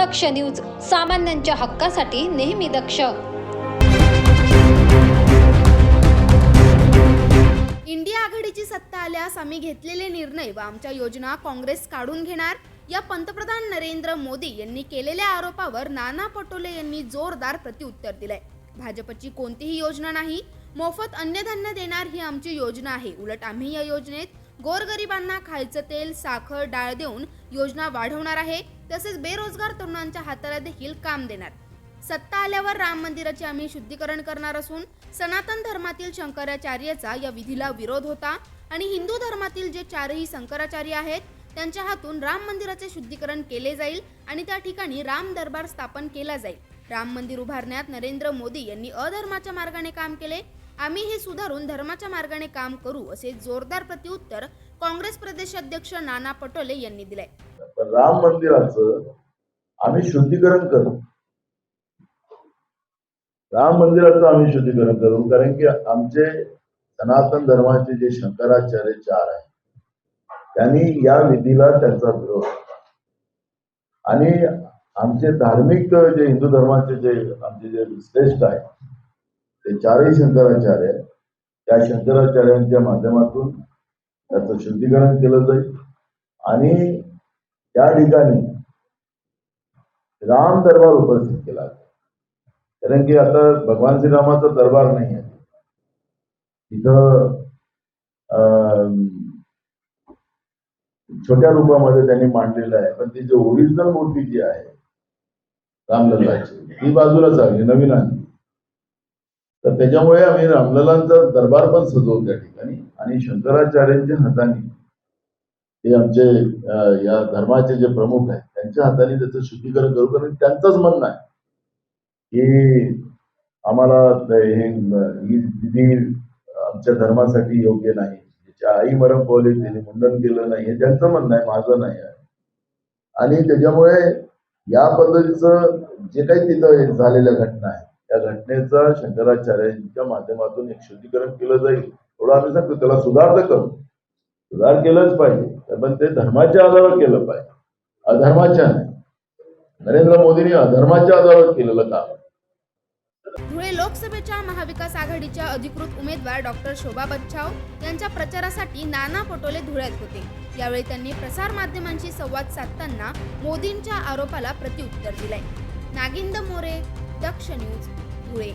दक्ष news सामान्यांच्या हक्कासाठी नेहमी दक्ष. इंडिया आघाडीची सत्ता आल्यास आम्ही घेतलेले निर्णय व आमच्या योजना काँग्रेस काढून घेणार. या पंतप्रधान नरेंद्र मोदी यांनी केलेल्या आरोपावर नाना पटोले यांनी जोरदार प्रत्युत्तर दिलंय. भाजपची कोणतीही योजना नाही. मोफत अन्नधान्य देणार ही आमची योजना आहे. उलट आम्ही या योजनेत गोरगरिबांना खायचं तेल साखर डाळ देऊन योजना वाढवणार आहे. तसेच बेरोजगार तरुणांच्या हाताला देखील काम देणार. सत्ता आल्यावर राम मंदिराचे आम्ही शुद्धीकरण करणार असून सनातन धर्मातील शंकराचार्याचा या विधीला विरोध होता आणि हिंदू धर्मातील जे चारही शंकराचार्य आहेत त्यांच्या हातून राम मंदिराचे शुद्धीकरण केले जाईल आणि त्या ठिकाणी राम दरबार स्थापन केला जाईल. राम मंदिर उभारण्यात नरेंद्र मोदी यांनी अधर्माच्या मार्गाने काम केले. आम्ही हे सुधारून धर्माच्या मार्गाने काम करू असे जोरदार प्रत्युत्तर काँग्रेस प्रदेशाध्यक्ष नाना पटोले यांनी दिले राम मंदिराचं आम्ही शुद्धीकरण करू. राम मंदिराचं आम्ही शुद्धीकरण करू कारण की आमचे सनातन धर्माचे जे शंकराचार्य चार आहे त्यांनी या विधीला त्यांचा विरोध आणि आमचे धार्मिक जे हिंदू धर्माचे जे आमचे जे श्रेष्ठ आहेत ते चारही शंकराचार्य त्या शंकराचार्यांच्या माध्यमातून त्याचं शुद्धीकरण केलं जाईल. आणि त्या ठिकाणी राम दरबार उपस्थित केला कारण की आता भगवान श्रीरामाचा दरबार नाही आहे. तिथं अं, छोट्या रूपामध्ये त्यांनी मांडलेलं आहे. पण ती जी ओरिजिनल मूर्ती जी आहे रामलल्लाची ती बाजूलाच आहे नवीन आली तर त्याच्यामुळे आम्ही रामललांचा दरबार पण सजवू त्या ठिकाणी आणि शंकराचार्यांच्या हाताने हे आमचे या धर्माचे जे प्रमुख आहेत त्यांच्या हाताने त्याचं शुद्धीकरण करू कारण त्यांचंच म्हणणं आहे की आम्हाला हे विधी आमच्या धर्मासाठी योग्य नाही. ज्याच्या आई मरण पावली त्याने मुंडन केलं नाही हे त्यांचं म्हणणं आहे माझं नाही आहे. आणि त्याच्यामुळे या पद्धतीचं जे काही तिथं झालेल्या घटना आहेत त्या घटनेचा शंकराचार्यांच्या माध्यमातून एक शुद्धीकरण केलं जाईल एवढं आम्ही सांगतो. त्याला सुधार तर करू. सुधार केलंच पाहिजे पण ते धर्माच्या आधारावर केलं पाहिजे. अधर्माच्या नरेंद्र मोदींनी अधर्माच्या आधारावर केलेलं काम. धुळे लोकसभेच्या महाविकास आघाडीच्या अधिकृत उमेदवार डॉक्टर शोभा बच्छाव यांच्या प्रचारासाठी नाना पटोले धुळ्यात होते. यावेळी त्यांनी प्रसार माध्यमांशी संवाद साधताना मोदींच्या आरोपाला प्रत्युत्तर दिलंय. नागिंद मोरे दक्ष न्यूज. धुळे